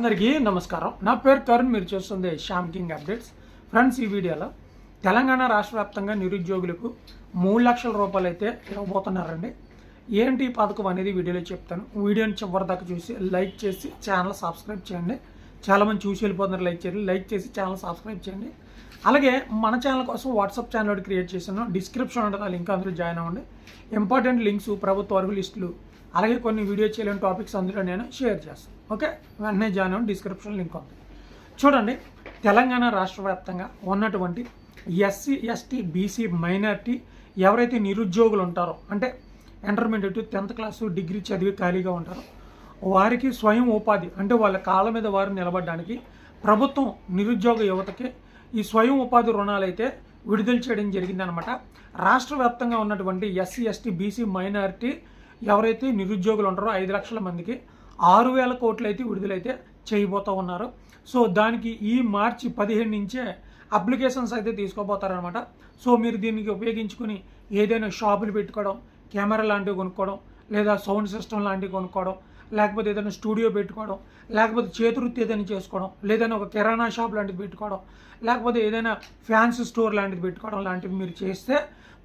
అందరికీ నమస్కారం. నా పేరు కరుణ్ మీరు చూస్తుంది శ్యామ్ కింగ్ అప్డేట్స్. ఫ్రెండ్స్ ఈ వీడియోలో తెలంగాణ రాష్ట్ర వ్యాప్తంగా నిరుద్యోగులకు మూడు లక్షల రూపాయలు అయితే ఇవ్వబోతున్నారండి. ఏంటి ఈ పథకం అనేది వీడియోలో చెప్తాను. వీడియోని చివరి దాకా చూసి లైక్ చేసి ఛానల్ సబ్స్క్రైబ్ చేయండి. చాలామంది చూసి వెళ్ళిపోతున్నారు లైక్ చేయండి. లైక్ చేసి ఛానల్ సబ్స్క్రైబ్ చేయండి. అలాగే మన ఛానల్ కోసం వాట్సాప్ ఛానల్ ఒకటి క్రియేట్ చేశాను. డిస్క్రిప్షన్ ఉంటుంది ఆ లింక్ అందరూ జాయిన్ అవ్వండి. ఇంపార్టెంట్ లింక్స్ ప్రభుత్వ వరకు లిస్టులు అలాగే కొన్ని వీడియో చేయలేని టాపిక్స్ అందులో నేను షేర్ చేస్తాను. ఓకే వెంటనే జాయిన్ అవ్వండి డిస్క్రిప్షన్ లింక్ ఉంది. చూడండి తెలంగాణ రాష్ట్ర వ్యాప్తంగా ఉన్నటువంటి ఎస్సీ ఎస్టీ బీసీ మైనార్టీ ఎవరైతే నిరుద్యోగులు ఉంటారో అంటే ఇంటర్మీడియట్ టెన్త్ క్లాసు డిగ్రీ చదివి ఖాళీగా ఉంటారో వారికి స్వయం ఉపాధి అంటే వాళ్ళ కాళ్ళ మీద వారు నిలబడడానికి ప్రభుత్వం నిరుద్యోగ యువతకి ఈ స్వయం ఉపాధి రుణాలు అయితే విడుదల చేయడం జరిగిందనమాట రాష్ట్ర వ్యాప్తంగా ఉన్నటువంటి ఎస్సీ ఎస్టీ బీసీ మైనారిటీ ఎవరైతే నిరుద్యోగులు ఉంటారో ఐదు లక్షల మందికి ఆరు వేల కోట్లు అయితే విడుదలైతే చేయబోతూ ఉన్నారు. సో దానికి ఈ మార్చి పదిహేను నుంచే అప్లికేషన్స్ అయితే తీసుకోబోతారనమాట సో మీరు దీనికి ఉపయోగించుకుని ఏదైనా షాపులు పెట్టుకోవడం కెమెరా లాంటివి కొనుక్కోవడం లేదా సౌండ్ సిస్టమ్ లాంటివి కొనుక్కోవడం లేకపోతే ఏదైనా స్టూడియో పెట్టుకోవడం లేకపోతే చేతివృత్తి ఏదైనా చేసుకోవడం లేదైనా ఒక కిరాణా షాప్ లాంటిది పెట్టుకోవడం లేకపోతే ఏదైనా ఫ్యాన్సీ స్టోర్ లాంటిది పెట్టుకోవడం లాంటివి మీరు చేస్తే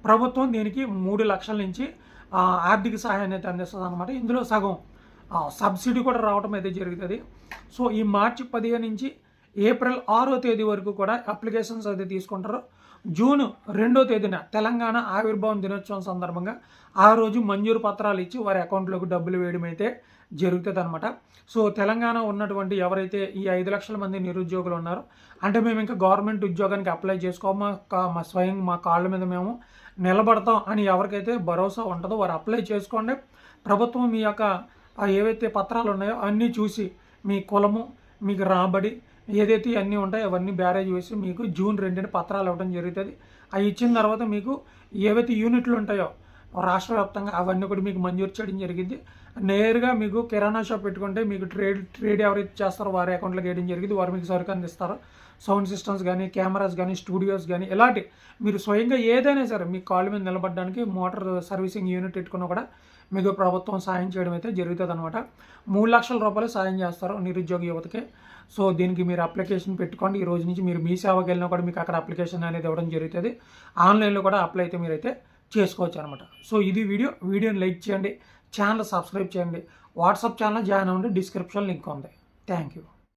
ప్రభుత్వం దీనికి మూడు లక్షల నుంచి ఆర్థిక సహాయాన్ని అయితే అందిస్తుంది అనమాట ఇందులో సగం సబ్సిడీ కూడా రావడం అయితే జరుగుతుంది. సో ఈ మార్చి పదిహేను నుంచి ఏప్రిల్ ఆరో తేదీ వరకు కూడా అప్లికేషన్స్ అయితే తీసుకుంటారు. జూన్ రెండో తేదీన తెలంగాణ ఆవిర్భావం దినోత్సవం సందర్భంగా ఆ రోజు మంజూరు పత్రాలు ఇచ్చి వారి అకౌంట్లోకి డబ్బులు వేయడం అయితే జరుగుతుంది అనమాట సో తెలంగాణ ఉన్నటువంటి ఎవరైతే ఈ ఐదు లక్షల మంది నిరుద్యోగులు ఉన్నారో అంటే మేము ఇంకా గవర్నమెంట్ ఉద్యోగానికి అప్లై చేసుకోమా మా స్వయం మా కాళ్ళ మీద మేము నిలబడతాం అని ఎవరికైతే భరోసా ఉంటుందో వారు అప్లై చేసుకోండి. ప్రభుత్వం మీ యొక్క ఏవైతే పత్రాలు ఉన్నాయో అన్నీ చూసి మీ కులము మీకు రాబడి ఏదైతే అన్నీ ఉంటాయో అవన్నీ బ్యారేజ్ వేసి మీకు జూన్ రెండున పత్రాలు ఇవ్వడం జరుగుతుంది. అవి ఇచ్చిన తర్వాత మీకు ఏవైతే యూనిట్లు ఉంటాయో రాష్ట్ర వ్యాప్తంగా అవన్నీ కూడా మీకు మంజూరు చేయడం జరిగింది. నేరుగా మీకు కిరాణా షాప్ పెట్టుకుంటే మీకు ట్రేడ్ ట్రేడ్ ఎవరైతే చేస్తారో వారి అకౌంట్లోకి వేయడం జరిగింది. వారు మీకు సరుకు అందిస్తారు. సౌండ్ సిస్టమ్స్ కానీ కెమెరాస్ కానీ స్టూడియోస్ కానీ ఇలాంటి మీరు స్వయంగా ఏదైనా సరే మీ కాళ్ళ మీద నిలబడడానికి మోటార్ సర్వీసింగ్ యూనిట్ పెట్టుకున్నా కూడా మీకు ప్రభుత్వం సాయం చేయడం అయితే జరుగుతుంది అనమాట మూడు లక్షల రూపాయలు సాయం చేస్తారు నిరుద్యోగ యువతకి. సో దీనికి మీరు అప్లికేషన్ పెట్టుకోండి. ఈ రోజు నుంచి మీరు మీ సేవకి వెళ్ళినా కూడా మీకు అక్కడ అప్లికేషన్ అనేది ఇవ్వడం జరుగుతుంది. ఆన్లైన్లో కూడా అప్లై అయితే మీరైతే చేసుకోవచ్చు అనమాట సో ఇది వీడియో. వీడియోని లైక్ చేయండి. ఛానల్ సబ్స్క్రైబ్ చేయండి. వాట్సాప్ ఛానల్ జాయిన్ అవ్వండి. డిస్క్రిప్షన్ లింక్ ఉంది. Thank you.